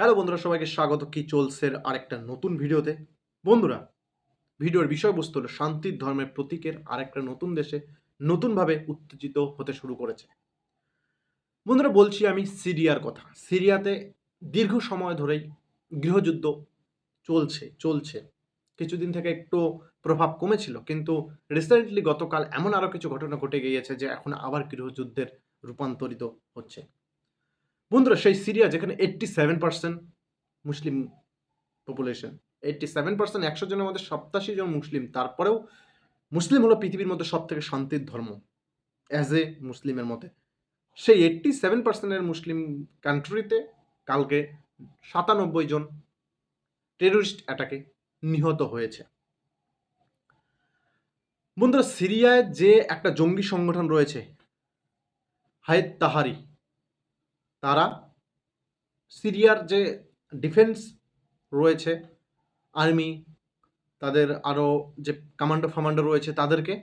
Hello বন্ধুরা, সবাইকে স্বাগত। কি চলছে আরেকটা নতুন ভিডিওতে? বন্ধুরা, ভিডিওর বিষয়বস্তু হলো শান্তির ধর্মের প্রতীকের আরেকটা নতুন দেশে নতুনভাবে উত্তেজিত হতে শুরু করেছে। বন্ধুরা, বলছি আমি সিরিয়ার কথা। সিরিয়াতে দীর্ঘ সময় ধরেই গৃহযুদ্ধ চলছে চলছে। কিছুদিন থেকে একটু প্রভাব কমেছিল, কিন্তু রিসেন্টলি গতকাল এমন আরও কিছু ঘটনা ঘটে গিয়েছে যে এখন আবার গৃহযুদ্ধের রূপান্তরিত হচ্ছে। বন্ধুরা, সেই সিরিয়া যেখানে eighty seven percent Muslim population eighty seven percent একশো জনের মধ্যে সপ্তাশি জন মুসলিম, তারপরেও মুসলিম হলো পৃথিবীর মধ্যে সব থেকে শান্তির ধর্ম অ্যাজ এ মুসলিমের মতে। সেই এইট্টি সেভেন পার্সেন্টের মুসলিম কান্ট্রিতে কালকে সাতানব্বই জন টেররিস্ট অ্যাটাকে নিহত হয়েছে। বন্ধুরা, সিরিয়ায় যে একটা জঙ্গি সংগঠন রয়েছে হায়েদ তাহারি তারা সিরিয়ার যে ডিফেন্স রয়েছে, আর্মি, তাদের আরও যে কমান্ডো ফামান্ডো রয়েছে, তাদেরকে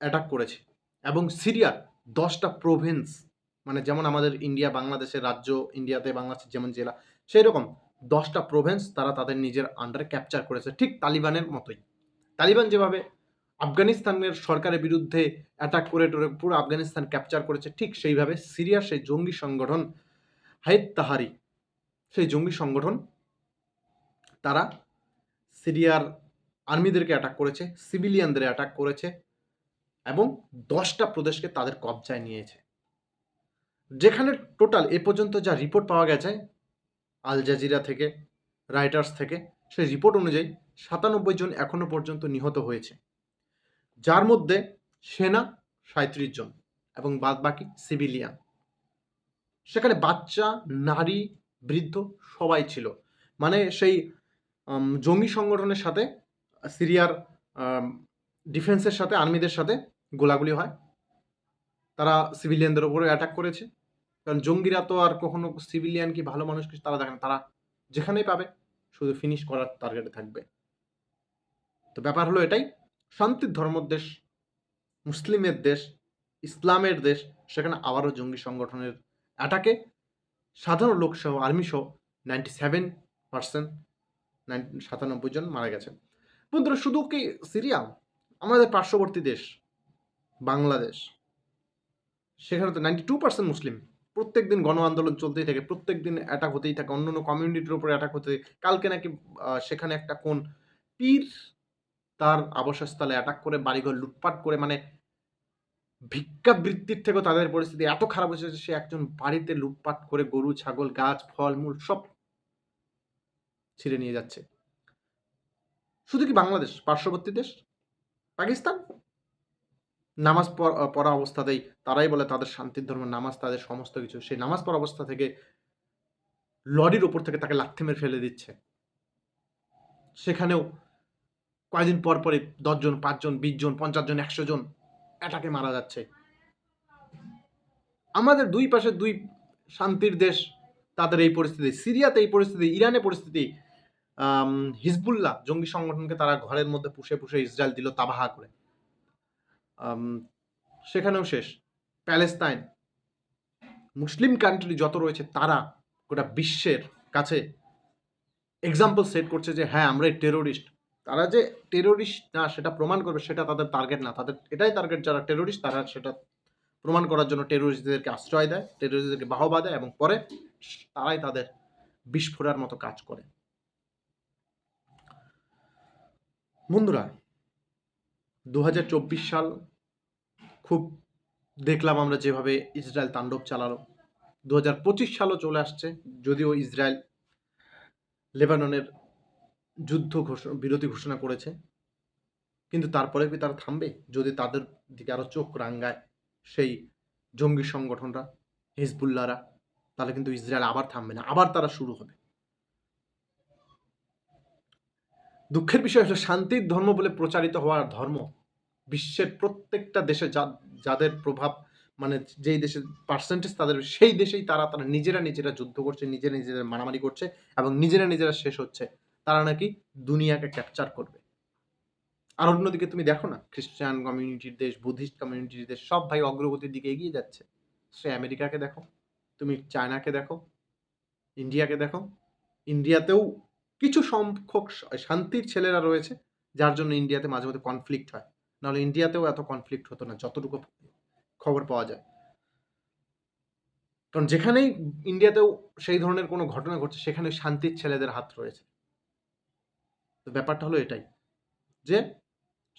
অ্যাটাক করেছে। এবং সিরিয়ার দশটা প্রভিন্স মানে যেমন আমাদের ইন্ডিয়া, বাংলাদেশের রাজ্য, ইন্ডিয়াতে বাংলাদেশের যেমন জেলা সেই রকম দশটা প্রভিন্স তারা তাদের নিজের আন্ডারে ক্যাপচার করেছে। ঠিক তালিবানের মতোই। তালিবান যেভাবে আফগানিস্তানের সরকারের বিরুদ্ধে অ্যাটাক করে টোরে পুরো আফগানিস্তান ক্যাপচার করেছে, ঠিক সেইভাবে সিরিয়ার সেই জঙ্গি সংগঠন হাইদ তাহারি, সেই জঙ্গি সংগঠন তারা সিরিয়ার আর্মিদেরকে অ্যাটাক করেছে সিভিলিয়ানদের অ্যাটাক করেছে এবং দশটা প্রদেশকে তাদের কবজায় নিয়েছে। যেখানে টোটাল এ পর্যন্ত যা রিপোর্ট পাওয়া গেছে আল জাজিরা থেকে রাইটার্স থেকে, সেই রিপোর্ট অনুযায়ী সাতানব্বই জন এখনও পর্যন্ত নিহত হয়েছে। যার মধ্যে সেনা সাঁত্রিশ জন এবং বাদ বাকি সিভিলিয়ান। সেখানে বাচ্চা, নারী, বৃদ্ধ সবাই ছিল। মানে সেই জঙ্গি সংগঠনের সাথে, সিরিয়ার ডিফেন্সের সাথে, আর্মিদের সাথে গোলাগুলি হয়। তারা সিভিলিয়ানদের উপরে অ্যাটাক করেছে। কারণ জঙ্গিরা তো আর কখনো সিভিলিয়ান কি ভালো মানুষ মানুষকে তারা দেখে না। তারা যেখানেই পাবে, শুধু ফিনিশ করার টার্গেটে থাকবে। তো ব্যাপার হলো এটাই। শান্তির ধর্মর দেশ, মুসলিমের দেশ, ইসলামের দেশ, সেখানে আবারও জঙ্গি সংগঠনের অ্যাটাকে সাধারণ লোকসহ আর্মি সহ নাইনটি সেভেন পার্সেন্ট সাতানব্বই জন মারা গেছে। বন্ধুরা, শুধু কি সিরিয়া? আমাদের পার্শ্ববর্তী দেশ, বাংলাদেশ। সেখানে তো নাইনটি টু পার্সেন্ট মুসলিম। প্রত্যেক দিন গণ আন্দোলন চলতেই থাকে প্রত্যেক দিন অ্যাটাক হতেই থাকে অন্য অন্য কমিউনিটির উপরে অ্যাটাক হতে কালকে নাকি সেখানে একটা কোন পীর তার আবাসস্থলে অ্যাটাক করে, বাড়িঘর লুটপাট করে মানে ভিক্ষাবৃত্তির থেকেও তাদের পরিস্থিতি এত খারাপ হয়েছে সে একজন বাড়িতে লুটপাট করে গরু, ছাগল, গাছ, ফল, মূল সব ছিঁড়ে নিয়ে যাচ্ছে। শুধু কি বাংলাদেশ? পার্শ্ববর্তী দেশ? পাকিস্তান? নামাজ পড়- পড়া অবস্থাতেই তারাই বলে তাদের শান্তির ধর্ম, নামাজ তাদের সমস্ত কিছু। সেই নামাজ পড়া অবস্থা থেকে লরির ওপর থেকে তাকে লাথি মেরে ফেলে দিচ্ছে। সেখানেও কয়েকদিন পর পরে দশজন, পাঁচজন বিশ জন পঞ্চাশ জন একশো জন অ্যাটাকে মারা যাচ্ছে। আমাদের দুই পাশে দুই শান্তির দেশ, তাদের এই পরিস্থিতি। সিরিয়াতে এই পরিস্থিতি, ইরানে পরিস্থিতি। হিজবুল্লাহ জঙ্গি সংগঠনকে তারা ঘরের মধ্যে পুষে পুষে ইসরায়েল দিল তাবাহা করে। সেখানেও শেষ। প্যালেস্তাইন, মুসলিম কান্ট্রি যত রয়েছে তারা গোটা বিশ্বের কাছে এক্সাম্পল সেট করছে যে হ্যাঁ আমরা টেরোরিস্ট তারা যে টেরোরিস্ট না, সেটা প্রমাণ করবে, সেটা তাদের টার্গেট না। তাদের, এটাই টার্গেট যারা টেরোরিস্ট তারা সেটা প্রমাণ করার জন্য টেরোরিস্টদেরকে আশ্রয় দেয় টেরোরিস্টদেরকে বাহবা দেয় এবং পরে তারাই তাদের বিস্ফোরার মতো কাজ করে। বন্ধুরা দু হাজার চব্বিশ সাল খুব দেখলাম আমরা যেভাবে ইসরায়েল তাণ্ডব চালালো। দু হাজার পঁচিশ সালও চলে আসছে, যদিও ইসরায়েল লেবাননের যুদ্ধ ঘোষণা, বিরতি ঘোষণা করেছে। কিন্তু তারপরে কি তারা থামবে? যদি তাদের দিকে আরও চোখ রাঙ্গায় সেই জঙ্গি সংগঠনরা, হিজবুল্লাহরা, তাহলে কিন্তু ইসরায়েল আবার থামবে না, আবার তারা শুরু হবে। দুঃখের বিষয় হলো শান্তির ধর্ম বলে প্রচারিত হওয়ার ধর্ম বিশ্বের প্রত্যেকটা দেশে যাদের প্রভাব মানে যেই দেশের পার্সেন্টেজ তাদের সেই দেশেই তারা তারা নিজেরা নিজেরা যুদ্ধ করছে, নিজেরা নিজেরা মারামারি করছে এবং নিজেরা নিজেরা শেষ হচ্ছে। তারা নাকি দুনিয়াকে ক্যাপচার করবে। আর অন্যদিকে তুমি দেখো না, খ্রিস্টান কমিউনিটির দেশ বুদ্ধিস্ট কমিউনিটির দেশ, সব ভাই অগ্রগতির দিকে এগিয়ে যাচ্ছে। সে আমেরিকাকে দেখো, তুমি চায়নাকে দেখো, ইন্ডিয়াকে দেখো, ইন্ডিয়াতেও কিছু সংখ্যক শান্তির ছেলেরা রয়েছে, যার জন্য ইন্ডিয়াতে মাঝে মধ্যে কনফ্লিক্ট হয়। নাহলে ইন্ডিয়াতেও এত কনফ্লিক্ট হতো না, যতটুকু খবর পাওয়া যায়। কারণ যেখানেই ইন্ডিয়াতেও সেই ধরনের কোনো ঘটনা ঘটছে, সেখানে শান্তির ছেলেদের হাত রয়েছে। তো ব্যাপারটা হলো এটাই যে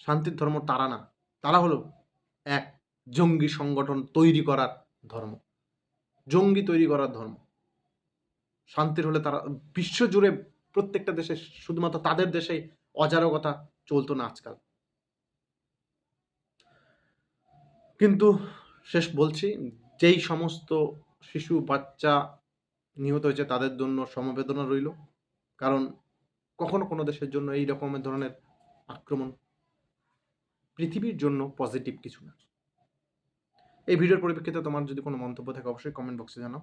শান্তির ধর্ম তারা না, তারা হলো এক জঙ্গি সংগঠন তৈরি করার ধর্ম, জঙ্গি তৈরি করার ধর্ম। শান্তির হলে তারা, বিশ্বজুড়ে প্রত্যেকটা দেশে শুধুমাত্র তাদের দেশেই অজারকতা চলতো না আজকাল। কিন্তু শেষ বলছি, যেই সমস্ত শিশু, বাচ্চা নিহত হয়েছে তাদের জন্য সমবেদনা রইল। কারণ কখনো কোনো দেশের জন্য এই রকমের ধরনের আক্রমণ পৃথিবীর জন্য পজিটিভ কিছু না। এই ভিডিওর পরিপ্রেক্ষিতে তোমার যদি কোনো মন্তব্য থাকে, অবশ্যই কমেন্ট বক্সে জানাও।